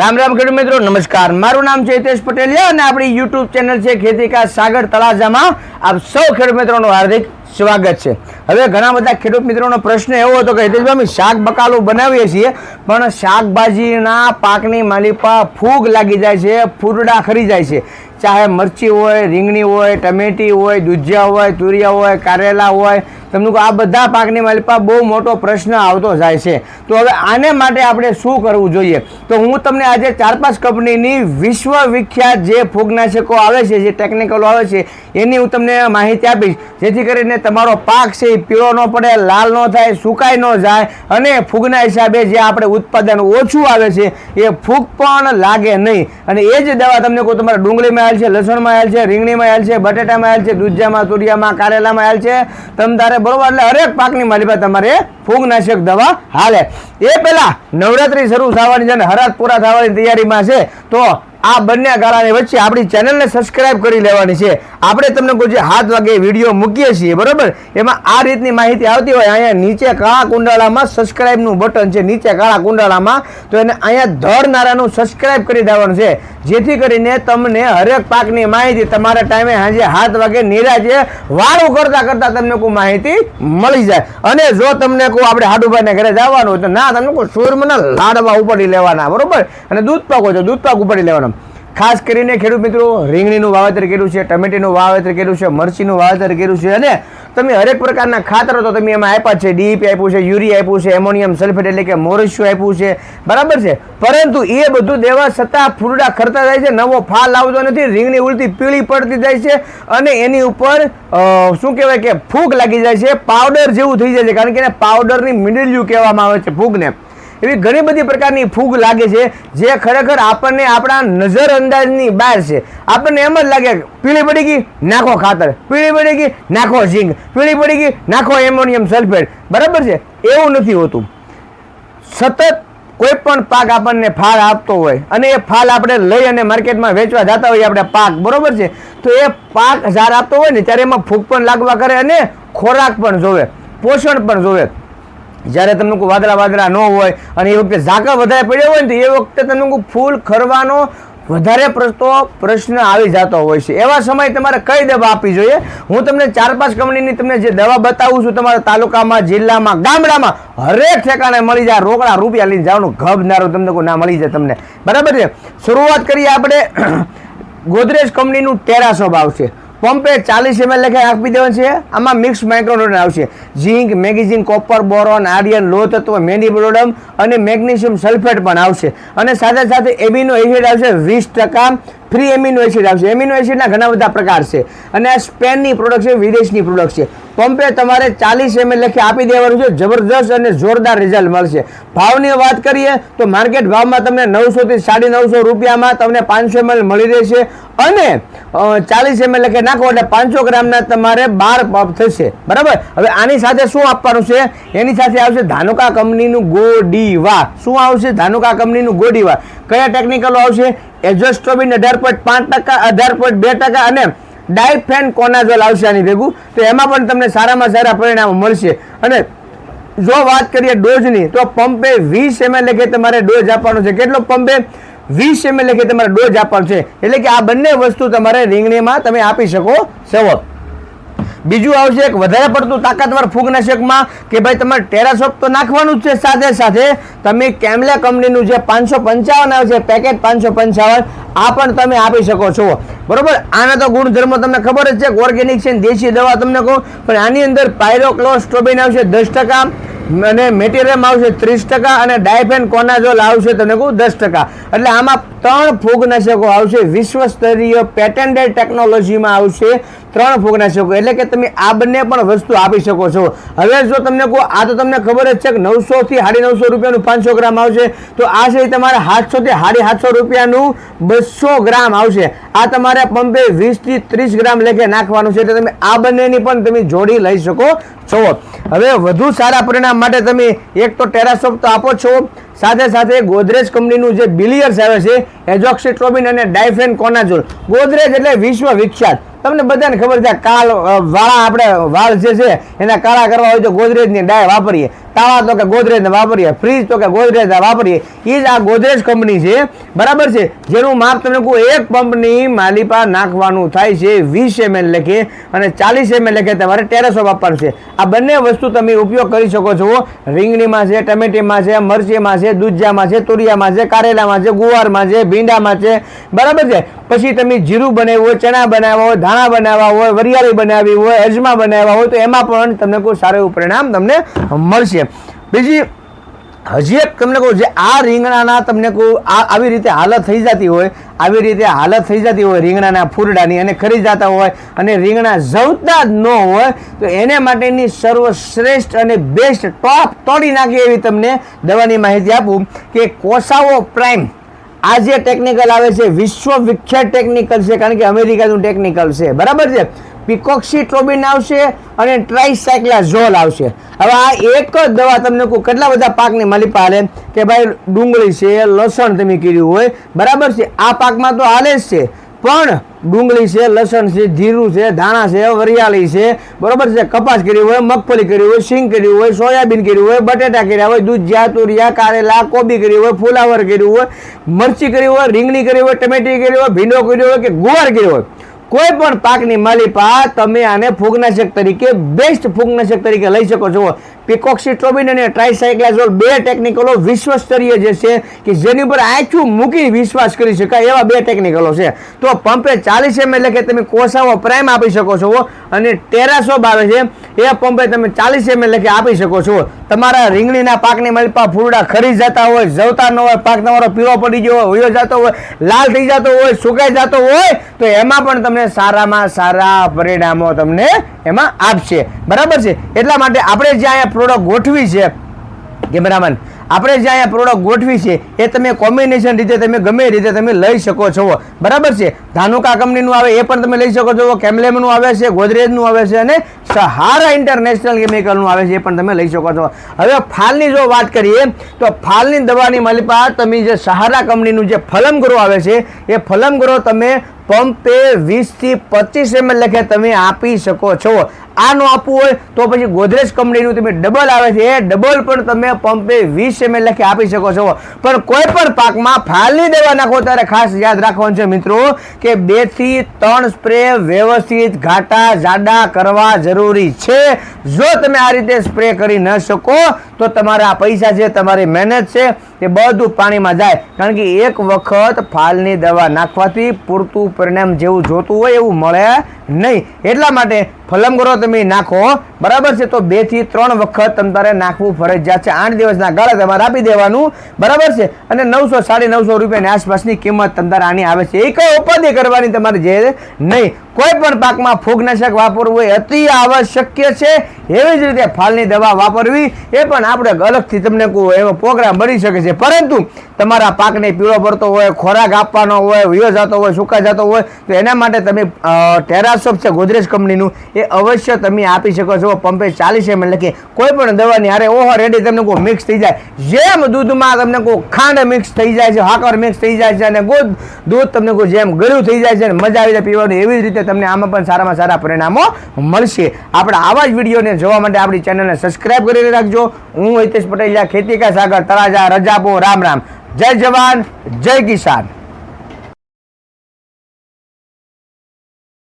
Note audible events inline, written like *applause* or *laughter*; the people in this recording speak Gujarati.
રામ રામ ખેડૂત મિત્રો, નમસ્કાર. મારું નામ છે હિતેશ પટેલિયા અને આપણી યુટ્યુબ ચેનલ છે ખેતીકા સાગર તળાજામાં. આપ સૌ ખેડૂત મિત્રોનું હાર્દિક સ્વાગત છે. હવે ઘણા બધા ખેડૂત મિત્રોનો પ્રશ્ન એવો હતો કે હિતેશભાઈ, અમે શાક બકાલું બનાવીએ છીએ, પણ શાકભાજીના પાકની માલિપા ફૂગ લાગી જાય છે, ફૂરડા ખરી જાય છે. ચાહે મરચી હોય, રીંગણી હોય, ટમેટી હોય, દૂધિયા હોય, તુરિયા હોય, કારેલા હોય, તમને આ બધા પાકની માલિપા બહુ મોટો પ્રશ્ન આવતો જાય છે. તો હવે આને માટે આપણે શું કરવું જોઈએ? તો હું તમને આજે ચાર પાંચ કંપનીની વિશ્વ વિખ્યાત જે ફૂગનાશકો આવે છે, જે ટેકનિકલો આવે છે, એની હું તમને માહિતી આપીશ. જેથી કરીને તમારો પાક છે એ પીળો ન પડે, લાલ ન થાય, સુકાઈ ન જાય અને ફૂગના હિસાબે જે આપણે ઉત્પાદન ઓછું આવે છે, એ ફૂગ પણ લાગે નહીં. અને એ જ દવા તમને કહું, તમારા ડુંગળીમાં આવેલ છે, લસણમાં આવેલ છે, રીંગણીમાં આવેલ છે, બટેટામાં આવેલ છે દૂધિયામાં તુરિયામાં, કારેલામાં આવેલ છે. તમ તારે બરોબર, એટલે હરેક પાકની માલિકા તમારે ફૂગનાશક દવા હાલે. એ પહેલાં નવરાત્રી શરૂ થવાની છે અને હરાત પૂરા થવાની તૈયારીમાં છે. તો આ બંને ગાળાની વચ્ચે આપણી ચેનલને સબસ્ક્રાઇબ કરી લેવાની છે. આપણે તમને કોઈ જે હાથ વાગે વીડિયો મૂકીએ છીએ, બરોબર? એમાં આ રીતની માહિતી આવતી હોય, અહીંયા નીચે કાળા કુંડાળામાં સબસ્ક્રાઇબનું બટન છે, નીચે કાળા કુંડાળામાં, તો એને અહીંયા ધડ નારાનું સબસ્ક્રાઇબ કરી દેવાનું છે. જેથી કરીને તમને હરેક પાકની માહિતી તમારા ટાઈમે સાંજે હાથ વાગે નિરાજે વાળું કરતા કરતાં તમને કોઈ માહિતી મળી જાય. અને જો તમને કોઈ આપણે હાડુભાઈને ઘરે જવાનું હોય તો ના, તમને કોઈ સૂરમાં લાડવા ઉપાડી લેવાના, બરોબર? અને દૂધ પાક હોય દૂધ પાક ઉપાડી લેવાના. ખાસ કરીને ખેડૂત મિત્રો, રીંગણીનું વાવેતર કર્યું છે, ટમેટીનું વાવેતર કર્યું છે, મરચીનું વાવેતર કર્યું છે અને તમે હરેક પ્રકારના ખાતરો તો તમે એમાં આપ્યા છે. ડીઈપી આપ્યું છે, યુરિયા આપ્યું છે, એમોનિયમ સલ્ફેટ એટલે કે મોરસ્યુ આપ્યું છે. બરાબર છે? પરંતુ એ બધું દેવા છતાં ફૂરડા ખરતા જાય છે, નવો ફાલ આવતો નથી, રીંગણી ઉલટી પીળી પડતી જાય છે અને એની ઉપર શું કહેવાય કે ફૂગ લાગી જાય છે, પાવડર જેવું થઈ જાય છે. કારણ કે એને પાવડરની મિડલ્યુ કહેવામાં આવે છે, ફૂગને. એવી ઘણી બધી પ્રકારની ફૂગ લાગે છે જે ખરેખર આપણને આપણા નજર અંદાજની બહાર છે. આપણને એમ જ લાગે પીળી પડી ગઈ, નાખો ખાતર. પીળી પડી ગઈ, નાખો ઝીંક. પીળી પડી ગઈ, નાખો એમોનિયમ સલ્ફેટ. બરાબર છે? એવું નથી હોતું. સતત કોઈ પણ પાક આપણને ફાળ આપતો હોય અને એ ફાળ આપણે લઈ અને માર્કેટમાં વેચવા જતા હોઈએ આપણે પાક, બરોબર છે? તો એ પાક જ્યારે આપતો હોય ને ત્યારે એમાં ફૂગ પણ લાગવા કરે અને ખોરાક પણ જોવે, પોષણ પણ જોવે. જ્યારે તમને કોઈ વાદળા વાદળા ન હોય અને એ વખતે ઝાકા વધારે પડ્યો હોય ને તો એ વખતે તમને કોઈ ફૂલ ખરવાનો વધારે પ્રશ્નો પ્રશ્ન આવી જતો હોય છે. એવા સમયે તમારે કઈ દવા આપવી જોઈએ? હું તમને ચાર પાંચ કંપનીની તમને જે દવા બતાવું છું, તમારા તાલુકામાં, જિલ્લામાં, ગામડામાં, હરેક ઠેકાણે મળી જાય. રોકડા રૂપિયા લઈને જવાનું ગભનારું તમને કોઈ ના મળી જાય તમને. બરાબર છે? શરૂઆત કરીએ આપણે *coughs* ગોદરેજ કંપનીનું ટેરાસોબ આવશે. પંપે ચાલીસ એમએલ લેખે આપી દેવાનું છે. આમાં મિક્સ માઇક્રોન આવશે. Zinc magnesium copper boron iron લો તત્વ મેનિબ્રોડમ અને મેગ્નેશિયમ સલ્ફેટ પણ આવશે. અને સાથે સાથે એમિનો એસિડ આવશે, વીસ ટકા ફ્રી એમિનો એસિડ આવશે. એમિનો એસિડના ઘણા બધા પ્રકાર છે. અને આ સ્પેનની પ્રોડક્ટ છે, વિદેશની પ્રોડક્ટ છે. પંપે તમારે ચાલીસ એમ લખી આપી દેવાનું છે. જબરદસ્ત અને જોરદાર રિઝલ્ટ મળશે. ભાવની વાત કરીએ તો માર્કેટ ભાવમાં તમને નવસોથી સાડી નવસો રૂપિયામાં તમને પાંચસો એમએલ મળી રહેશે અને ચાલીસ એમ લખી નાખો એટલે પાંચસો ગ્રામના તમારે બાર થશે. બરાબર? હવે આની સાથે શું આપવાનું છે? એની સાથે આવશે ધાનુકા કંપનીનું ગોડીવા. શું આવશે? ધાનુકા કંપનીનું ગોડીવા. કયા ટેકનિકલો આવશે? એજોસ્ટ્રોબિન અઢાર પોઈન્ટ પાંચ ટકા, અઢાર પોઈન્ટ બે ટકા અને ડાયફેન કોનાઝોલ આવશે આની ભેગું. તો એમાં પણ તમને સારામાં સારા પરિણામો મળશે. અને જો વાત કરીએ ડોઝની, તો પંપે વીસ એમએલ લેખે તમારે ડોઝ આપવાનો છે. કેટલો પંપે? વીસ એમએલ લેખે તમારે ડોઝ આપવાનો છે. એટલે કે આ બંને વસ્તુ તમારે રીંગણીમાં તમે આપી શકો છો. બીજું આવશે એક વધારે પડતું તાકાતવર ફૂગનાશકમાં કે ભાઈ તમારે ટેરાસોપ તો નાખવાનું જ છે સાથે સાથે. તમે કેમલા કંપનીનું જે પાંચસો પંચાવન આવે છે, પેકેટ પાંચસો પંચાવન, આ પણ તમે આપી શકો છો. બરોબર? આના તો ગુણધર્મો તમને ખબર જ છે ઓર્ગેનિક છે દેશી દવા તમને કહું. પણ આની અંદર પાયરોક્લોસ્ટ્રોબિન આવશે દસ ટકા અને મેટેરિયમ આવશે ત્રીસ ટકા અને ડાયફેન કોનાઝોલ આવશે તમને કહું દસ ટકા. એટલે આમાં ત્રણ ફૂગનાશકો આવશે. વિશ્વ સ્તરીય ટેકનોલોજીમાં આવશે. ત્રણ ફૂગનાશકો એટલે કે તમે આ બંને પણ વસ્તુ આપી શકો છો. હવે જો તમને કહું આ તો તમને ખબર જ છે કે નવસોથી સાડી નવસો રૂપિયાનું પાંચસો ગ્રામ આવશે. તો આ છે તમારે સાતસોથી સાડી સાતસો રૂપિયાનું બસો ગ્રામ આવશે. આ તમારે પંપે વીસથી ત્રીસ ગ્રામ લેખે નાખવાનું છે. એટલે તમે આ બંનેની પણ તમે જોડી લઈ શકો છો. હવે વધુ સારા પરિણામ માટે તમે એક તો ટેરાસોપ તો આપો છો. સાથે સાથે ગોદરેજ કંપનીનું જે બિલિયર્સ આવે છે, એજોક્સિટ્રોબિન અને ડાયફેન કોનાઝોલ ગોદરેજ એટલે વિશ્વ વિખ્યાત. તમને બધાને ખબર છે કાળ વાળા આપણે વાળ જે છે, એના કાળા કરવા હોય તો ગોદરેજની ડાય વાપરીએ. તાવા તો કે ગોદરેજ વાપરીએ, ફ્રીજ તો કે ગોદરેજ વાપરીએ. એ જ આ ગોદરેજ કંપની છે. બરાબર છે? જેનું માપ તમને કહું, એક પંપની માલિપા નાખવાનું થાય છે, વીસ એમએલ લેખે અને ચાલીસ એમએલ લેખે તમારે ટેરેસો વાપરશે આ બંને વસ્તુ તમે ઉપયોગ કરી શકો છો. રીંગણીમાં છે, ટમેટીમાં છે, મરચીમાં છે દૂધિયામાં છે, તુરિયામાં છે, કારેલામાં છે, ગુવારમાં છે, ભીંડામાં છે. બરાબર છે? પછી તમે જીરું બનાવ્યું હોય, ચણા બનાવ્યા હોય, ધાણા બનાવ્યા હોય, વરિયાળી બનાવી હોય, અજમા બનાવ્યા હોય, તો એમાં પણ તમને કોઈ સારું એવું પરિણામ તમને મળશે. બીજી, હજી એક તમને કહું, જે આ રીંગણાના તમને કહું આ આવી રીતે હાલત થઈ જતી હોય, આવી રીતે હાલત થઈ જતી હોય રીંગણાના ફૂરડાની અને ખરી જતા હોય અને રીંગણા જવતા જ ન હોય, તો એને માટેની સર્વશ્રેષ્ઠ અને બેસ્ટ ટોપ તોડી નાખી એવી તમને દવાની માહિતી આપું કે કોસાવો પ્રાઇમ આ જે ટેકનિકલ આવે છે વિશ્વ વિખ્યાત ટેકનિકલ છે, કારણ કે અમેરિકાનું ટેકનિકલ છે. બરાબર છે? પિકોક્સી ટ્રોબિન આવશે અને ટ્રાઇસાયક્લાઝોલ આવશે. હવે આ એક જ દવા તમને કહું, કેટલા બધા પાકની મળી પાડે કે ભાઈ ડુંગળી છે, લસણ તમે કર્યું હોય. બરાબર છે? આ પાકમાં તો હાલે જ છે. પણ ડુંગળી છે, લસણ છે, જીરું છે, ધાણા છે, વરિયાળી છે, બરોબર છે, કપાસ કરી હોય, મગફળી કરી હોય, સિંગ કર્યું હોય, સોયાબીન કર્યું હોય, બટેટા કર્યા હોય, દૂધ, જ્યાં તુરિયા, કારેલા, કોબી કરી હોય, ફુલાવર કર્યું હોય, મરચી કરી હોય, રીંગણી કરી હોય, ટમેટી કરી હોય, ભીંડો કર્યો હોય કે ગુવાર કર્યો હોય, કોઈ પણ પાકની માલિપા તમે આને ફૂગનાશક તરીકે બેસ્ટ ફૂગનાશક તરીકે લઈ શકો છો. પિકોક્સિટ્રોબિન અને ટ્રાઇસાઇક્લાઝોલ બે ટેકનિકલો વિશ્વ સ્તરીય જે છે કે જેની ઉપર આખું મૂકી વિશ્વાસ કરી શકાય એવા બે ટેકનિકલો છે. તો પંપે ચાલીસ એમ એટલે કે તમે કોસાવો પ્રાઇમ આપી શકો છો અને ટેરાસોબ આવે છે. એ પંપે તમે ચાલીસ એમ એટલે કે આપી શકો છો તમારા રીંગણીના પાકની મળપા ફૂરડા ખરી જતા હોય જવતા ન હોય પાક તમારો પીળો પડી ગયો હોય વયો જતો હોય, લાલ થઈ જતો હોય, સુકાઈ જતો હોય, તો એમાં પણ તમને સારામાં સારા પરિણામો તમને એમાં આપશે. બરાબર છે? એટલા માટે આપણે જે અહીંયા પ્રોડક્ટ ગોઠવી છે, કેમેરામેન. આપણે જે અહીંયા પ્રોડક્ટ ગોઠવી છે, એ તમે કોમ્બિનેશન રીતે તમે ગમે રીતે તમે લઈ શકો છો. બરાબર છે? ધાનુકા કંપનીનું આવે, એ પણ તમે લઈ શકો છો. કેમલેમનું આવે છે ગોદરેજનું આવે છે અને સહારા ઇન્ટરનેશનલ કેમિકલનું આવે છે, એ પણ તમે લઈ શકો છો. હવે ફાલની જો વાત કરીએ, તો ફાલની દવાની માલિપા તમે જે સહારા કંપનીનું જે ફલમ ગ્રો આવે છે, એ ફલમ ગ્રો તમે પંપે વીસથી પચીસ એમએલ લખે તમે આપી શકો છો. આ ન આપવું હોય તો પછી ગોદરેજ કંપનીનું તમે ડબલ આવે છે. એ ડબલ પણ તમે પંપે વીસ એમએલ લખી આપી શકો છો. પણ કોઈ પણ પાકમાં ફાલની દવા નાખો ત્યારે ખાસ યાદ રાખવાનું છે મિત્રો કે બેથી ત્રણ સ્પ્રે વ્યવસ્થિત ઘાટા જાડા કરવા જરૂરી છે. જો તમે આ રીતે સ્પ્રે કરી ન શકો તો તમારા પૈસા છે તમારી મહેનત છે એ બધું પાણીમાં જાય. કારણ કે એક વખત ફાલની દવા નાખવાથી પૂરતું પરિણામ જેવું જોતું હોય એવું મળે નહીં. એટલા માટે ફલમગરો તમે નાખો બરાબર છે? તો બેથી ત્રણ વખત તમારે નાખવું ફરજિયાત છે. આઠ દિવસના ગાળા તમારે આપી દેવાનું. બરાબર છે? અને નવસો સાડી નવસો રૂપિયાની આસપાસની કિંમત તમારે આની આવે છે. એ કઈ ઉપાધિ કરવાની તમારે જે નહીં. કોઈ પણ પાકમાં ફૂગનાશક વાપરવું એ અતિ આવશ્યક છે. એવી જ રીતે ફાલની દવા વાપરવી એ પણ આપણે અલગથી તમને એવો પ્રોગ્રામ બની શકે છે. પરંતુ તમારા પાકને પીળો પડતો હોય, ખોરાક આપવાનો હોય, વિયો જતો હોય સૂકા જતો હોય, તો એના માટે તમે ટેરાસોપ છે, ગોદરેજ કંપનીનું, એ અવશ્ય તમે આપી શકો છો. પંપે ચાલીસ એમ લખી કોઈ પણ દવાની હારે ઓહો રેડી તમને કહું મિક્સ થઈ જાય. જેમ દૂધમાં તમને કોઈ ખાંડ મિક્સ થઈ જાય છે, હાકર મિક્સ થઈ જાય છે અને ગોદ દૂધ તમને કોઈ જેમ ગળ્યું થઈ જાય છે અને મજા આવી જાય પીવાની, એવી જ રીતે તમને આમાં પણ સારામાં સારા પરિણામો મળશે. આપણે આવા જ વિડીયોને જોવા માટે આપણી ચેનલને સબસ્ક્રાઇબ કરી રાખજો. હું હિતેશ પટેલિયા ખેતી કા સાગર, તળાજા રજાપો રામ રામ. જય જવાન, જય કિસાન.